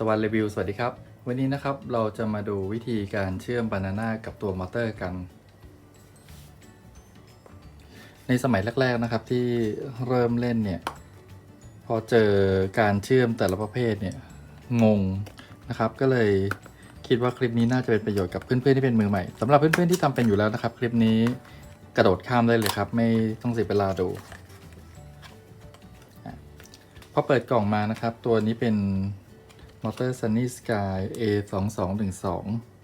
ตะวันรีวิว สวัสดีครับ วันนี้นะครับเราจะมาดูวิธีการเชื่อมบานาน่ากับตัวมอเตอร์กัน ในสมัยแรกๆนะครับที่เริ่มเล่นเนี่ย พอเจอการเชื่อมแต่ละประเภทเนี่ยงงนะครับ ก็เลยคิดว่าคลิปนี้น่าจะเป็นประโยชน์กับเพื่อนๆที่เป็นมือใหม่สำหรับเพื่อนๆที่ทำเป็นอยู่แล้วนะครับ คลิปนี้กระโดดข้ามได้เลยครับ ไม่ต้องเสียเวลาดูพอเปิดกล่องมานะครับ ตัวนี้เป็น มอเตอร์ Sunny Sky A 2 2 1 2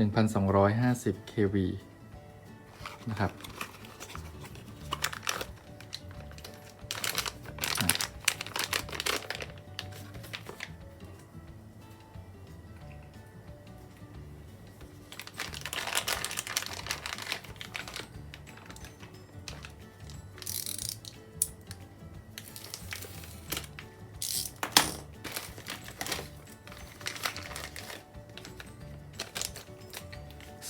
1,250 kV นะครับ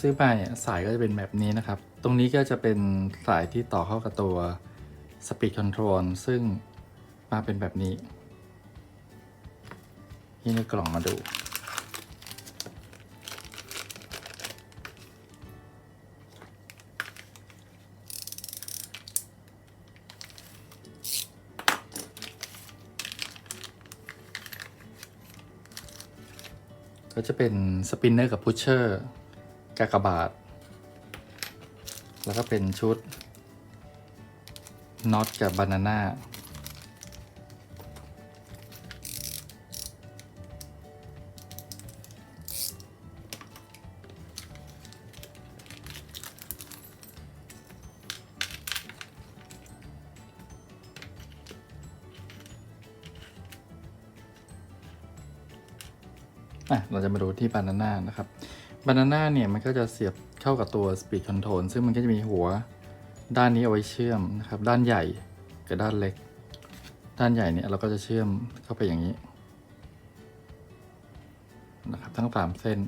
ซื้อไปอะสายก็จะเป็นแบบนี้นะครับ ตรงนี้ก็จะเป็นสายที่ต่อเข้ากับตัว Speed Control ซึ่งมาเป็นแบบนี้ที่ในกล่องมาดู ก็จะเป็นสปินเนอร์กับพุชเชอร์ กากบาท แล้วก็เป็นชุดน็อตกับบานาน่าอะเราจะมาดูที่บานาน่านะครับ บานาน่าเนี่ยมันก็จะเสียบเข้ากับตัว Speed Control ซึ่งมันก็จะมีหัวด้านนี้เอาไว้เชื่อมนะครับ ด้านใหญ่กับด้านเล็ก ด้านใหญ่เนี่ยเราก็จะเชื่อมเข้าไปอย่างนี้นะครับทั้งสามเส้น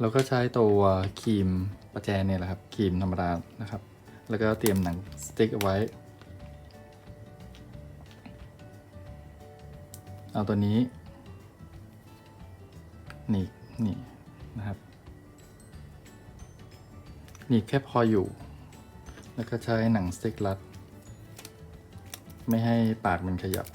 เราก็ใช้ตัวครีมประแจเนี่ยแหละครับครีมธรรมดานะครับ แล้วก็เตรียมหนังสติ๊กเอาไว้ เอาตัวนี้ นีบหนี่นะครับหนีบแค่พออยู่ แล้วก็ใช้หนังสติ๊กรัด ไม่ให้ปากมันขยับ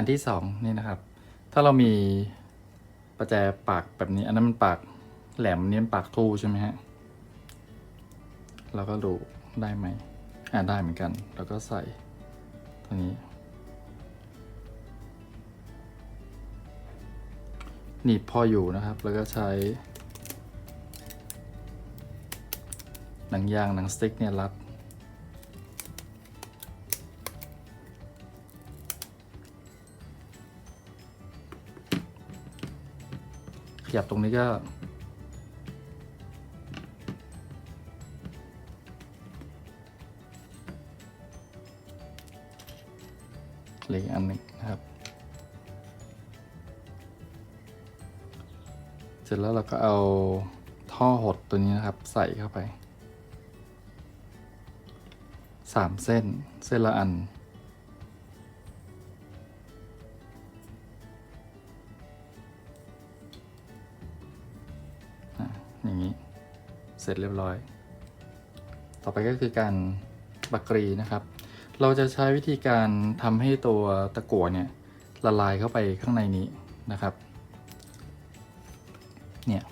อันที่สองนี่นะครับ ถ้าเรามีประแจปากแบบนี้ อันนั้นมันปากแหลมเนี่ยปากทูใช่ไหมฮะเราก็ดูได้ไหมอ่าได้เหมือนกัน แล้วก็ใส่ตัวนี้หนีบพออยู่นะครับ แล้วก็ใช้ หนังยางหนังสติ๊กเนี่ยรัด ขยับตรงนี้ก็ เลยอันหนึ่งนะครับ เสร็จแล้วเราก็เอาท่อหดตัวนี้นะครับ ใส่เข้าไปสามเส้น เส้นละอัน เสร็จเรียบร้อย ต่อไปก็คือการบักกรีนะครับ เราจะใช้วิธีการทำให้ตัวตะกั่วเนี่ยละลายเข้าไปข้างในนี้นะครับ เนี่ย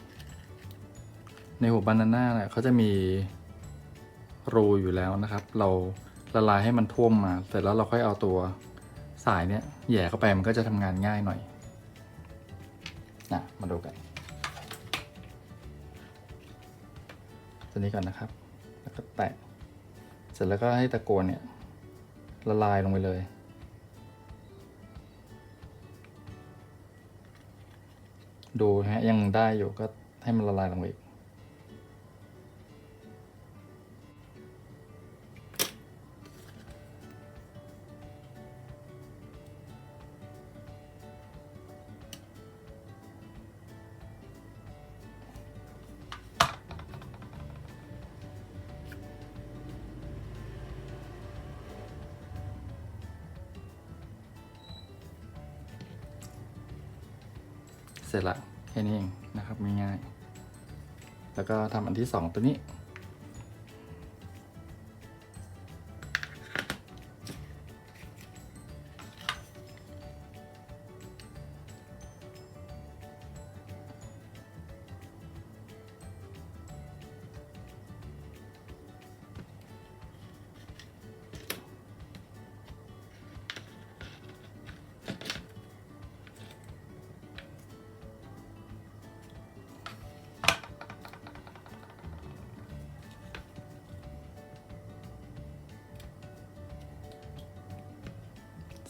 ในหัวบานาน่าเนี่ยเขาจะมีรูอยู่แล้วนะครับ เราละลายให้มันท่วมมาเสร็จแล้วเราค่อยเอาตัวสายเนี่ยแหย่เข้าไปมันก็จะทำงานง่ายหน่อยนะมาดูกัน ตัวนี้ก่อนนะครับ แล้วก็แตะ เสร็จแล้วก็ให้ตะโกนเนี่ยละลายลงไปเลย ดูฮะยังได้อยู่ก็ให้มันละลายลงไปอีก เสร็จละแค่นี้เองนะครับง่ายๆแล้วก็ทำอันที่สองตัวนี้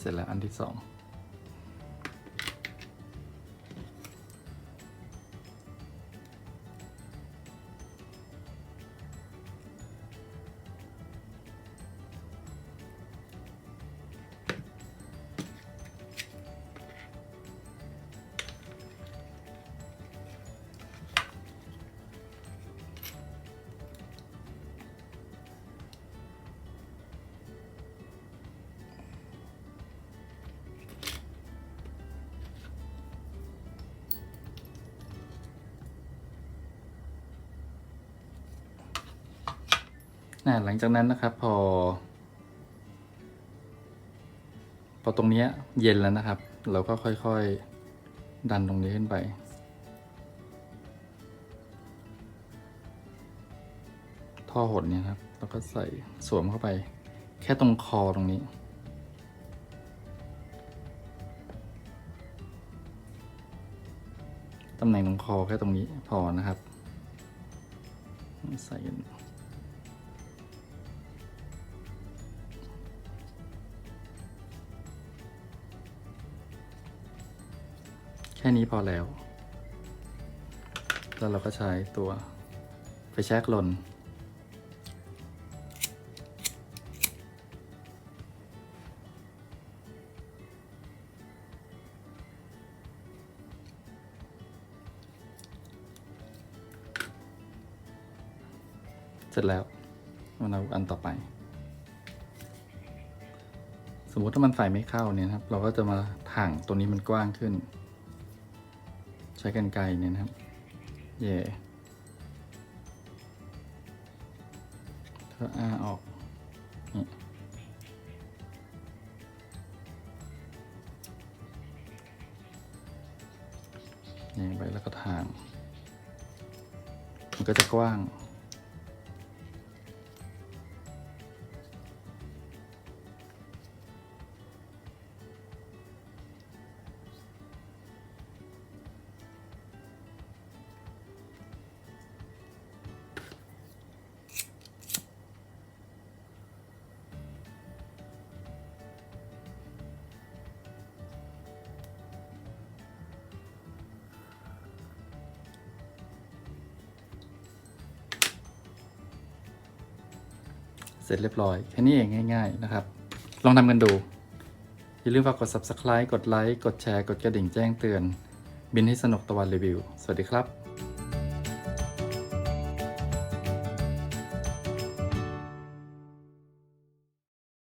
สร็จแล้วอันที่สอง นะหลังจากนั้นนะครับพอ พอตรงเนี้ยเย็นแล้วนะครับ เราก็ค่อยๆดันตรงนี้ขึ้นไป ท่อหดเนี่ยครับ แล้วก็ใส่สวมเข้าไป แค่ตรงคอตรงนี้ตำแหน่งตรงคอแค่ตรงนี้พอนะครับ ใส่กัน แค่นี้พอแล้ว แล้วเราก็ใช้ตัวไฟแช็กลน เสร็จแล้วมันเอาอันต่อไปสมมุติถ้ามันใส่ไม่เข้าเนี่ยนะครับ เราก็จะมาถ่างตัวนี้มันกว้างขึ้น ใช้กันไกลเนี่ยนะครับเย่เธออาออกนี่นี่ไปแล้วก็ทาง มันก็จะกว้าง เสร็จเรียบร้อย แค่นี้เองง่าย ๆ นะครับ ลองทำกันดู อย่าลืมฝากกด subscribe กดไลค์ กดแชร์ กดกระดิ่งแจ้งเตือน บินให้สนุกตะวันรีวิว สวัสดีครับ